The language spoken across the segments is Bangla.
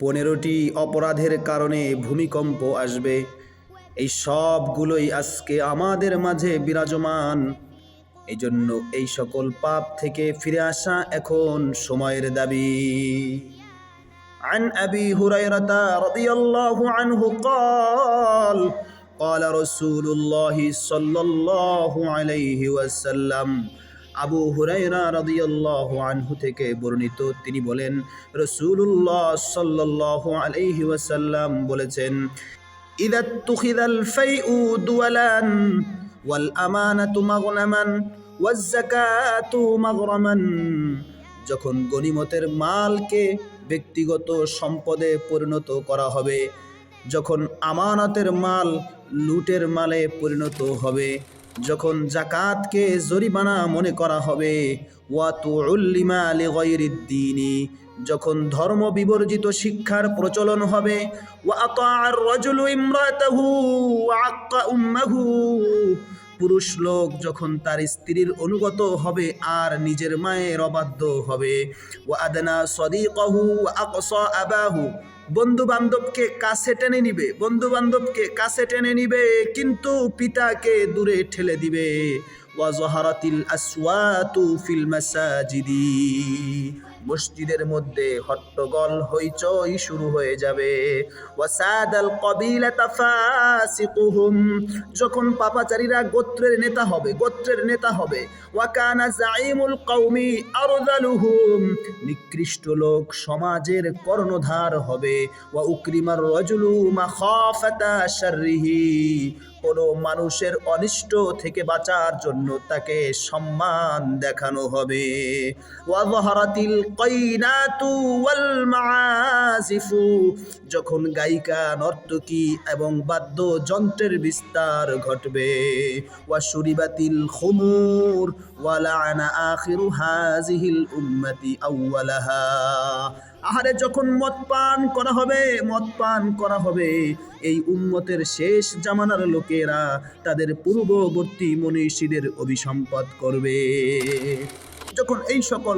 পনেরোটি অপরাধের কারণে ভূমিকম্প আসবে এই সবগুলোই আজকে আমাদের মাঝে বিরাজমান এই জন্য এই সকল পাপ থেকে ফিরে আসা এখন সময়ের দাবি عن أبي هريرة رضي الله عنه قال قال رسول الله صلى الله عليه وسلم আবু হুরাইরা রাদিয়াল্লাহু আনহু থেকে বর্ণিত, তিনি বলেন রসুল্লাহ সাল্লাল্লাহু আলাইহি ওয়াসাল্লাম বলেছেন, ইদা তুখিদাল ফাইউ দুয়ালান ওয়াল আমানাতু মাগনামান ওয়াজ যাকাতু মাগরামান। যখন গনিমতের মালকে ব্যক্তিগত সম্পদে পরিণত করা হবে, যখন আমানতের মাল লুটের মালে পরিণত হবে যখন জাকাতকে জরিমানা মনে করা হবে ওয়াতু উল্লিমা আলি গৈরিদ্দিনী যখন ধর্ম বিবর্জিত শিক্ষার প্রচলন হবে ওয়াতাআর রাজুলু ইমরাতাহু ওয়াআক্কা উম্মাহু পুরুষ লোক যখন তার স্ত্রীর অনুগত হবে আর নিজের মায়ের অবাধ্য হবে। ও আদনা সদিকহু আকসা আবাহু। বন্ধু বান্ধবকে কাছে টেনে নিবে বন্ধু বান্ধবকে কাছে টেনে নিবে, কিন্তু পিতাকে দূরে ঠেলে দিবে। ওয়াজহারাতিল আসওয়াতু ফিল মাসাজিদি। মসজিদের মধ্যে হট্টগোল হইচই শুরু হয়ে যাবে। ওয়াসাদাল কবিলাতা ফাসিকুহুম, যখন পাপাচারীরা গোত্রের নেতা হবে, গোত্রের নেতা হবে। ওয়াকানা জাইমুল কওমি আরদালুহুম, নিকৃষ্ট লোক সমাজের কর্ণধার হবে। ওয়া উকরিমার রাজুলু মাখাফাতা শাররিহি, কোনো মানুষের অনিষ্ট থেকে বাঁচার জন্য তাকে সম্মান দেখানো হবে। ওয়াজহারাতিল যখন গায়িকা, নর্তকী এবং বাদ্যযন্ত্রের বিস্তার ঘটবে ওয়া শুরিবাতিল খুমুর ওয়া লাআনা আখিরু হাযিহিল উম্মতি আউওয়ালাহা। আহারে, যখন মদ পান করা হবে, মদ পান করা হবে, এই উম্মতের শেষ জামানার লোকেরা তাদের পূর্ববর্তী মনীষীদের অভিসম্পদ করবে। যখন এই সকল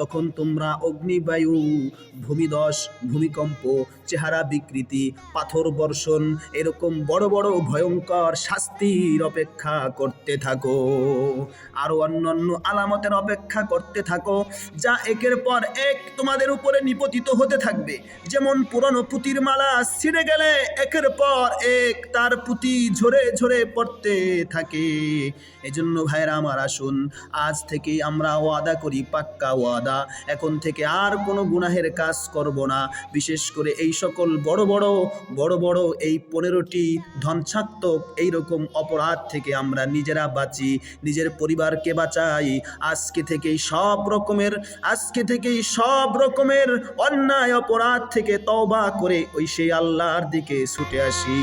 তখন তোমরা অগ্নিবায়ু, ভূমিদশ, ভূমিকম্প, চেহারা বিকৃতি, পাথর বর্ষণ, এরকম বড় বড় ভয়ঙ্কর শাস্তির অপেক্ষা করতে থাকো। আরও অন্যান্য আলামতের অপেক্ষা করতে থাকো, যা একের পর এক তোমাদের উপরে নিপতিত হতে থাকবে। যেমন পুরনো পুতির মালা ছিঁড়ে গেলে একের পর এক তার পুঁতি ঝরে ঝরে পড়তে থাকে। এজন্য ভাইরা আমার আসুন, আজ থেকে আমরা ওয়াদা করি, পাক্কা ওয়াদা এখন থেকে আর কোনো গুনাহের কাজ করব না। বিশেষ করে এই সকল বড় বড় বড় বড় এই পনেরোটি ধ্বংসাত্মক এইরকম অপরাধ থেকে আমরা নিজেরা বাঁচি, নিজের পরিবারকে বাঁচাই। আজকে থেকেই সব রকমের, আজকে থেকেই সব রকমের অন্যায় অপরাধ থেকে তওবা করে ওই সেই আল্লাহর দিকে ছুটে আসি।